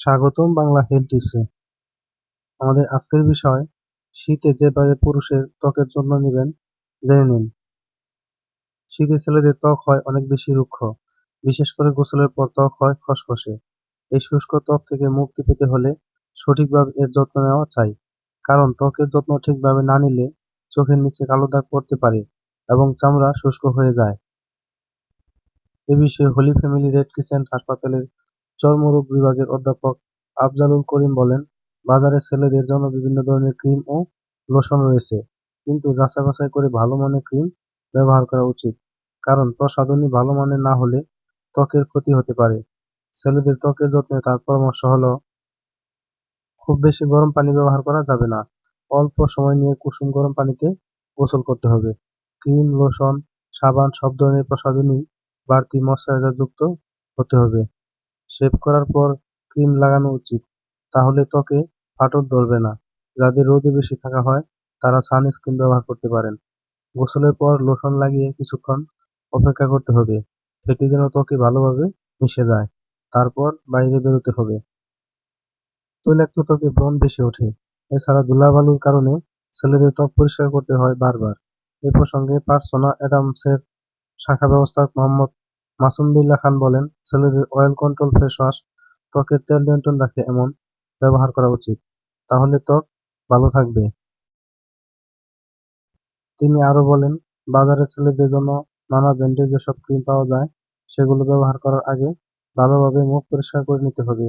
স্বাগতম বাংলা হেলথ টিপসে আমাদের আজকের বিষয়, শীতে যেভাবে পুরুষের ত্বকের যত্ন নেবেন, জেনে নিন। শীতে ছেলেদের ত্বক হয় অনেক বেশি রুক্ষ, বিশেষ করে গোসলের পর ত্বক হয় খসখসে। এই শুষ্ক ত্বক থেকে মুক্তি পেতে হলে সঠিকভাবে এর যত্ন নেওয়া চাই। কারণ ত্বকের যত্ন ঠিকভাবে না নিলে চোখের নিচে কালো দাগ পড়তে পারে এবং চামড়া শুষ্ক হয়ে যায়। এ বিষয়ে হোলি ফ্যামিলি রেড ক্রিসেন্ট হাসপাতালের চর্মরোগ বিভাগের অধ্যাপক আফজালুল করিম বলেন, বাজারে ছেলেদের জন্য বিভিন্ন ধরনের ক্রিম ও লোশন রয়েছে, কিন্তু যাচাই-বাছাই করে ভালো মানের ক্রিম ব্যবহার করা উচিত, কারণ প্রসাধনী ভালো মানের না হলে ত্বকের ক্ষতি হতে পারে। ছেলেদের ত্বকের যত্নে তার পরামর্শ হল, খুব বেশি গরম পানি ব্যবহার করা যাবে না, অল্প সময় নিয়ে কুসুম গরম পানিতে গোসল করতে হবে। ক্রিম, লোশন, সাবান সব ধরনের প্রসাধনী বাড়তি ময়শ্চারাইজার যুক্ত হতে হবে। শেভ করার পর ক্রিম লাগানো উচিত, তাহলে ত্বকে ফাটল ধরবে না। যাদের রোদে বেশি থাকা হয় তারা সানস্ক্রিন ব্যবহার করতে পারেন। গোসলের পর লোশন লাগিয়ে কিছুক্ষণ অপেক্ষা করতে হবে, এটি যেন ত্বকে ভালোভাবে মিশে যায়। তারপর বাইরে বেরোতে হবে। তৈলাক্ত ত্বকে ব্রণ বেশি ওঠে। এছাড়া ধুলাবালুর কারণে ছেলেদের ত্বক পরিষ্কার করতে হয় বারবার। এ প্রসঙ্গে পার্সোনা অ্যাডামসের শাখা ব্যবস্থাপক মোহাম্মদ মাসুম বিল্লাহ খান বলেন, ছেলেদের অয়েল কন্ট্রোল ফেস ওয়াশ ত্বকের তেল নিয়ন্ত্রণ রাখে এমন ব্যবহার করা উচিত, তাহলে ত্বক ভালো থাকবে। তিনি আরও বলেন, বাজারে ছেলেদের জন্য নানা ব্র্যান্ডের যেসব ক্রিম পাওয়া যায়, সেগুলো ব্যবহার করার আগে ভালোভাবে মুখ পরিষ্কার করে নিতে হবে,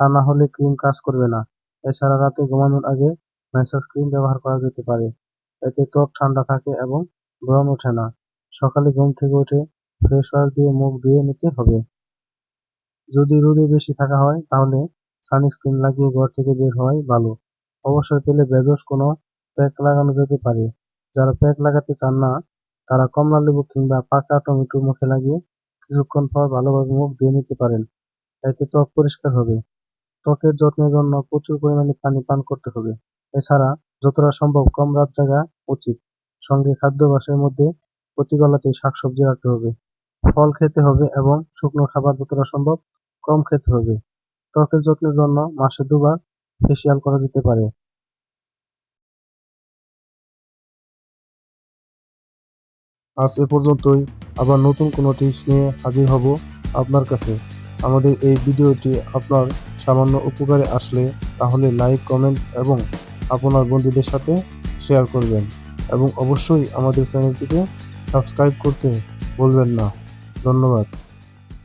তা না হলে ক্রিম কাজ করবে না। এছাড়া রাতে ঘুমানোর আগে ম্যাসাজ ক্রিম ব্যবহার করা যেতে পারে, এতে ত্বক ঠান্ডা থাকে এবং ব্রণ ওঠে না। সকালে ঘুম থেকে উঠে ফেস ওয়াশ দিয়ে মুখ ধুয়ে নিতে হবে। যদি রোদে বেশি থাকা হয় তাহলে সানস্ক্রিন লাগিয়ে ঘর থেকে বের হওয়াই ভালো। অবসর পেলে বেজস কোনো প্যাক লাগানো যেতে পারে। যারা প্যাক লাগাতে চান না তারা কমলা লেবু কিংবা পাকা টমেটো মুখে লাগিয়ে কিছুক্ষণ পর ভালোভাবে মুখ ধুয়ে নিতে পারেন, এতে ত্বক পরিষ্কার হবে। ত্বকের যত্নের জন্য প্রচুর পরিমাণে পানি পান করতে হবে। এছাড়া যতটা সম্ভব কম রাত জাগা উচিত। সঙ্গে খাদ্যাভ্যাসের মধ্যে প্রতি বেলাতেই শাকসবজি রাখতে হবে। ফল খেতে হবে এবং শুকনো খাবার যতটা সম্ভব কম খেতে হবে। ত্বকের যত্নের জন্য মাসে দুবার ফেসিয়াল করা যেতে পারে। আজ এ পর্যন্তই আবার নতুন কোনো টিপস নিয়ে হাজির হব আপনার কাছে আমাদের এই ভিডিওটি আপনার সামান্য উপকারে আসলে তাহলে লাইক, কমেন্ট এবং আপনার বন্ধুদের সাথে শেয়ার করবেন এবং অবশ্যই আমাদের চ্যানেলটিকে সাবস্ক্রাইব করতে ভুলবেন না ধন্যবাদ।